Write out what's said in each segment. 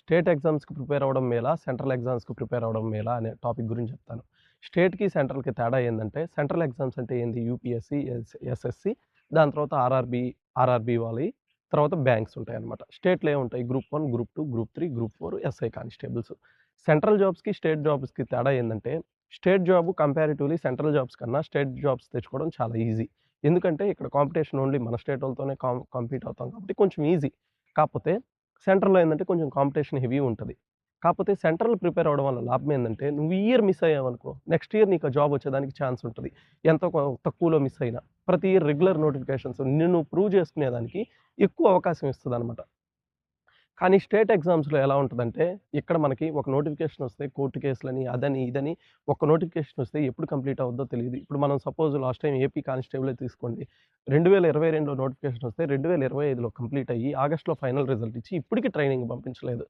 State ఎగ్జామ్స్‌కి prepare అవ్వడం మేలా? సెంట్రల్ ఎగ్జామ్స్‌కి ప్రిపేర్ అవ్వడం మేలా? అనే టాపిక్ గురించి చెప్తాను. స్టేట్‌కి, సెంట్రల్‌కి తేడా ఏందంటే సెంట్రల్ ఎగ్జామ్స్ అంటే ఏంది? యూపీఎస్‌సి, ఎస్ ఎస్ఎస్‌సి దాని తర్వాత ఆర్ఆర్‌బీ, ఆర్ఆర్‌బీ వాళ్ళవి తర్వాత బ్యాంక్స్ ఉంటాయి అనమాట స్టేట్‌లో ఏముంటాయి? Group one group two group three group four SI constables. Central జాబ్స్‌కి, స్టేట్ జాబ్స్‌కి తేడా ఏంటంటే state job comparatively central jobs కన్నా స్టేట్ జాబ్స్ తెచ్చుకోవడం చాలా ఈజీ. ఎందుకంటే ఇక్కడ కాంపిటీషన్ ఓన్లీ మన స్టేటోళ్ళతోనే కాం కంపీట్ అవుతాం కాబట్టి కొంచెం ఈజీ. కాకపోతే సెంట్రల్‌లో ఏంటంటే కొంచెం కాంపిటీషన్ హెవీ ఉంటుంది. కాకపోతే సెంట్రల్ ప్రిపేర్ అవ్వడం వల్ల లాభం ఏంటంటే నువ్వు ఈ ఇయర్ మిస్ అయ్యావనుకో నెక్స్ట్ ఇయర్ నీకు జాబ్ వచ్చేదానికి ఛాన్స్ ఉంటుంది. ఎంతో తక్కువలో మిస్ అయినా. ప్రతి ఇయర్ రెగ్యులర్ నోటిఫికేషన్స్ నిన్ను ప్రూవ్ చేసుకునేదానికి ఎక్కువ అవకాశం ఇస్తుంది అనమాట కానీ స్టేట్ ఎగ్జామ్స్‌లో ఎలా ఉంటుందంటే ఇక్కడ మనకి ఒక నోటిఫికేషన్ వస్తే కోర్టు కేసులని, అదని, ఇదని ఒక నోటిఫికేషన్ వస్తే ఎప్పుడు కంప్లీట్ అవుద్దో తెలియదు ఇప్పుడు మనం suppose last time AP constable తీసుకోండి. 2022లో నోటిఫికేషన్ వస్తే 2025లో కంప్లీట్ అయ్యి ఆగస్ట్‌లో ఫైనల్ రిజల్ట్ ఇచ్చి ఇప్పటికి ట్రైనింగ్ పంపించలేదు.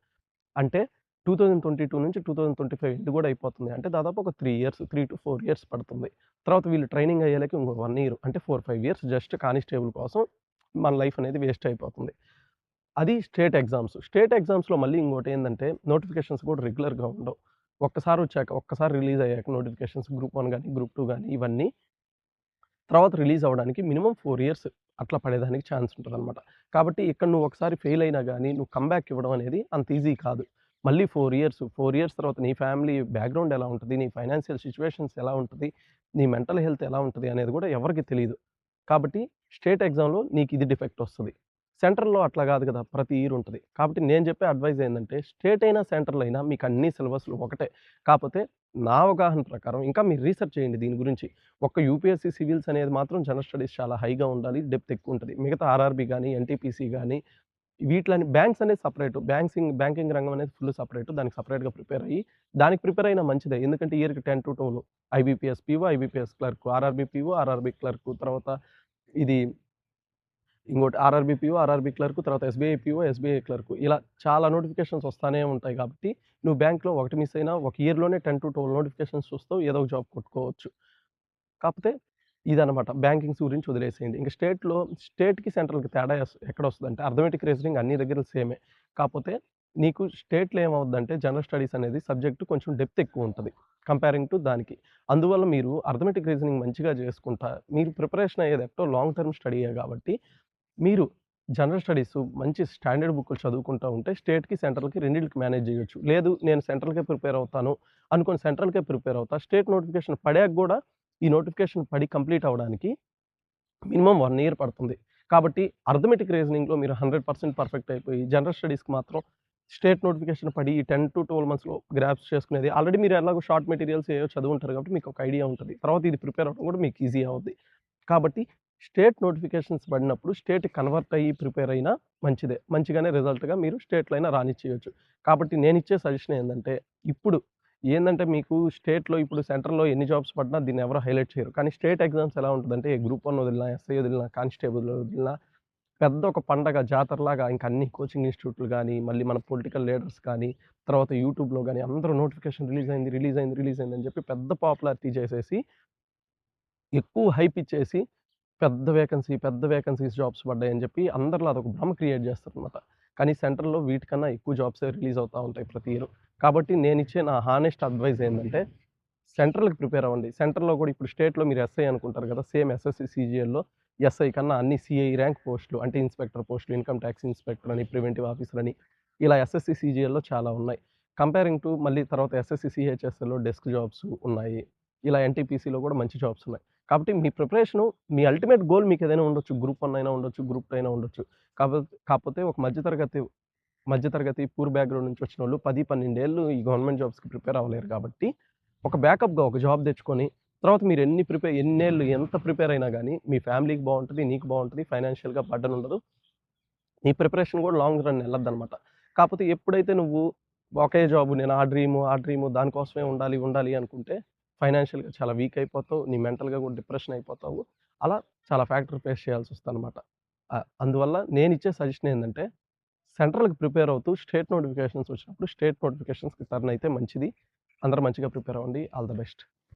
అంటే 2022 నుంచి టూ థౌజండ్ ట్వంటీ ఫైవ్ ఇది కూడా అయిపోతుంది. అంటే దాదాపు ఒక త్రీ ఇయర్స్ 3-4 ఇయర్స్ పడుతుంది. తర్వాత వీళ్ళు ట్రైనింగ్ అయ్యేలాకి ఇంకో వన్ ఇయర్ అంటే 4, 5 ఇయర్స్ జస్ట్ కానిస్టేబుల్ కోసం మన లైఫ్ అనేది వేస్ట్ అయిపోతుంది. అది స్టేట్ ఎగ్జామ్స్. స్టేట్ ఎగ్జామ్స్‌లో మళ్ళీ ఇంకోటేందంటే నోటిఫికేషన్స్ కూడా రెగ్యులర్‌గా ఉండవు. ఒక్కసారి వచ్చాక ఒక్కసారి రిలీజ్ అయ్యాక నోటిఫికేషన్స్ గ్రూప్ వన్ కానీ గ్రూప్ టూ కానీ ఇవన్నీ తర్వాత రిలీజ్ అవ్వడానికి మినిమం ఫోర్ ఇయర్స్ అట్లా పడేదానికి ఛాన్స్ ఉంటదనమాట. కాబట్టి ఇక్కడ నువ్వు ఒకసారి ఫెయిల్ అయినా కానీ నువ్వు కంబ్యాక్ ఇవ్వడం అనేది అంత ఈజీ కాదు. మళ్ళీ ఫోర్ ఇయర్స్, ఫోర్ ఇయర్స్ తర్వాత నీ ఫ్యామిలీ బ్యాక్‌గ్రౌండ్ ఎలా ఉంటుంది నీ ఫైనాన్షియల్ సిచ్యువేషన్స్ ఎలా ఉంటుంది నీ మెంటల్ హెల్త్ ఎలా ఉంటుంది అనేది కూడా ఎవరికీ తెలియదు కాబట్టి స్టేట్ ఎగ్జామ్‌లో నీకు ఇది డిఫెక్ట్ వస్తుంది సెంట్రల్‌లో అట్లా కాదు కదా! ప్రతి ఇయర్ ఉంటుంది కాబట్టి నేను చెప్పే అడ్వైజ్ ఏంటంటే స్టేట్ అయినా, సెంట్రల్ అయినా మీకు అన్ని సిలబస్‌లు ఒకటే. కాకపోతే నా అవగాహన ప్రకారం ఇంకా మీరు రీసెర్చ్ చేయండి దీని గురించి. ఒక్క యూపీఎస్సీ సివిల్స్ అనేది మాత్రం జనరల్ స్టడీస్ చాలా హైగా ఉండాలి. డెప్త్ ఎక్కువ ఉంటుంది మిగతా ఆర్ఆర్‌బీ కానీ ఎన్‌టీపీసీ కానీ వీటిలని బ్యాంక్స్ అనేది సపరేట్ బ్యాంకింగ్ బ్యాంకింగ్ రంగం అనేది ఫుల్ సపరేట్ దానికి సపరేట్గా ప్రిపేర్ అయ్యి దానికి ప్రిపేర్ అయినా మంచిదే. ఎందుకంటే ఇయర్‌కి 10-12 IBPS PO, IBPS clerk, RRB PO, RRB clerk తర్వాత ఇది ఇంకోటి ఆర్ఆర్‌బీ పిఓ ఆర్ఆర్‌బీ క్లర్క్ తర్వాత ఎస్‌బీఐ పిఓ ఎస్‌బీఐ క్లర్క్ ఇలా చాలా నోటిఫికేషన్స్ వస్తానే ఉంటాయి కాబట్టి నువ్వు బ్యాంక్‌లో ఒకటి మిస్ అయినా ఒక ఇయర్‌లోనే 10-12 నోటిఫికేషన్స్ చూస్తావు. ఏదో ఒక జాబ్ కొట్టుకోవచ్చు. కాకపోతే ఇదనమాట. బ్యాంకింగ్స్ గురించి వదిలేసేయండి. ఇంక స్టేట్‌లో స్టేట్‌కి, సెంట్రల్‌కి తేడా ఎక్కడ వస్తుంది అంటే అర్థమెటిక్, రీజనింగ్ అన్ని దగ్గర సేమే. కాకపోతే నీకు స్టేట్‌లో ఏమవుద్దంటే జనరల్ స్టడీస్ అనేది సబ్జెక్ట్ కొంచెం డెప్త్ ఎక్కువ ఉంటుంది కంపేరింగ్ టు దానికి. అందువల్ల మీరు అర్థమెటిక్, రీజనింగ్ మంచిగా చేసుకుంటా మీరు ప్రిపరేషన్ అయ్యేది ఎక్కడో లాంగ్ టర్మ్ స్టడీయే కాబట్టి మీరు జనరల్ స్టడీస్ మంచి స్టాండర్డ్ బుక్లు చదువుకుంటా ఉంటే స్టేట్‌కి, సెంట్రల్‌కి రెండింటికి మేనేజ్ చేయొచ్చు. లేదు నేను సెంట్రల్‌కే ప్రిపేర్ అవుతాను అనుకోని సెంట్రల్‌కే ప్రిపేర్ అవుతా. స్టేట్ నోటిఫికేషన్ పడాక కూడా ఈ నోటిఫికేషన్ పడి కంప్లీట్ అవ్వడానికి మినిమం వన్ ఇయర్ పడుతుంది. కాబట్టి అర్థమెటిక్, రీజనింగ్‌లో మీరు 100% పర్ఫెక్ట్ అయిపోయి జనరల్ స్టడీస్‌కి మాత్రం స్టేట్ నోటిఫికేషన్ పడి ఈ 10-12 మంత్స్‌లో గ్రాప్స్ చేసుకునేది ఆల్రెడీ మీరు ఎలాగో షార్ట్ మెటీరియల్స్ ఏవో చదువుంటారు కాబట్టి మీకు ఒక ఐడియా ఉంటుంది తర్వాత ఇది ప్రిపేర్ అవ్వడం కూడా మీకు ఈజీ అవుద్ది. కాబట్టి స్టేట్ నోటిఫికేషన్స్ పడినప్పుడు స్టేట్ కన్వర్ట్ అయ్యి ప్రిపేర్ అయినా మంచిదే. మంచిగానే రిజల్ట్‌గా మీరు స్టేట్‌లో అయినా రానిచ్చేయొచ్చు. కాబట్టి నేను ఇచ్చే సజెషన్ ఏంటంటే ఇప్పుడు ఏంటంటే మీకు స్టేట్‌లో ఇప్పుడు సెంట్రల్‌లో ఎన్ని జాబ్స్ పడినా దీన్ని ఎవరు హైలైట్ చేయరు. కానీ స్టేట్ ఎగ్జామ్స్ ఎలా ఉంటుందంటే గ్రూప్ వన్ వదిలినా, ఎస్ఐ వదిలినా, కానిస్టేబుల్ వదిలినా పెద్ద ఒక పండగ జాతరలాగా ఇంకా అన్ని కోచింగ్ ఇన్‌స్టిట్యూట్‌లు కానీ మళ్ళీ మన పొలిటికల్ లీడర్స్ కానీ, తర్వాత యూట్యూబ్‌లో కానీ అందరూ నోటిఫికేషన్ రిలీజ్ అయింది, రిలీజ్ అయింది, రిలీజ్ అయింది అని చెప్పి పెద్ద పాపులారిటీ చేసేసి ఎక్కువ హైప్ ఇచ్చేసి పెద్ద వేకెన్సీ, పెద్ద వేకెన్సీస్ జాబ్స్ పడ్డాయని చెప్పి అందరిలో అదొక భ్రమ క్రియేట్ చేస్తారనమాట. కానీ సెంటర్లో వీటికన్నా ఎక్కువ జాబ్సే రిలీజ్ అవుతూ ఉంటాయి ప్రతి ఇయర్. కాబట్టి ఇచ్చే నా హానెస్ట్ అడ్వైస్ ఏంటంటే సెంట్రల్‌కి ప్రిపేర్ అవ్వండి. సెంట్రల్‌లో కూడా ఇప్పుడు స్టేట్‌లో మీరు ఎస్ఐ అనుకుంటారు కదా! సేమ్ ఎస్ఎస్‌సి, సీజీఎల్‌లో ఎస్ఐ కన్నా అన్ని సీఐ ర్యాంక్ పోస్టులు అంటే ఇన్స్‌పెక్టర్ పోస్టులు, ఇన్‌కమ్ టాక్స్ ఇన్స్‌పెక్టర్ అని, ప్రివెంటివ్ ఆఫీసర్ అని ఇలా ఎస్ఎస్‌సి, సీజీఎల్‌లో చాలా ఉన్నాయి. కంపేరింగ్ టు మళ్ళీ తర్వాత ఎస్ఎస్‌సి, సీహెచ్ఎస్ఎల్‌లో డెస్క్ జాబ్స్ ఉన్నాయి. ఇలా ఎన్‌టీపీసీలో కూడా మంచి జాబ్స్ ఉన్నాయి. కాబట్టి మీ ప్రిపరేషను మీ అల్టిమేట్ గోల్ మీకు ఏదైనా ఉండొచ్చు. గ్రూప్ వన్ అయినా ఉండొచ్చు, గ్రూప్ టూ అయినా ఉండొచ్చు. కాకపోతే కాకపోతే ఒక మధ్యతరగతి మధ్యతరగతి పూర్ బ్యాక్‌గ్రౌండ్ నుంచి వచ్చిన వాళ్ళు పది పన్నెండేళ్ళు ఈ గవర్నమెంట్ జాబ్స్‌కి ప్రిపేర్ అవ్వలేరు కాబట్టి ఒక బ్యాకప్‌గా ఒక జాబ్ తెచ్చుకొని తర్వాత మీరు ఎన్ని ప్రిపేర్ ఎన్నేళ్ళు ఎంత ప్రిపేర్ అయినా కానీ మీ ఫ్యామిలీకి బాగుంటుంది నీకు బాగుంటుంది ఫైనాన్షియల్‌గా బర్డెన్ ఉండదు. నీ ప్రిపరేషన్ కూడా లాంగ్ రన్ ఎళ్ళద్దనమాట. కాకపోతే ఎప్పుడైతే నువ్వు ఒకే జాబ్ నేను ఆ డ్రీము, ఆ డ్రీము దానికోసమే ఉండాలి, ఉండాలి అనుకుంటే ఫైనాన్షియల్‌గా చాలా వీక్ అయిపోతావు. నీ మెంటల్‌గా కూడా డిప్రెషన్ అయిపోతావు. అలా చాలా ఫ్యాక్టర్ ఫేస్ చేయాల్సి వస్తుంది అనమాట అందువల్ల నేను ఇచ్చే సజెషన్ ఏంటంటే సెంట్రల్‌కి ప్రిపేర్ అవుతూ స్టేట్ నోటిఫికేషన్స్ వచ్చినప్పుడు స్టేట్ నోటిఫికేషన్స్‌కి టర్న్ అయితే మంచిది. అందరూ మంచిగా ప్రిపేర్ అవ్వండి. All the best.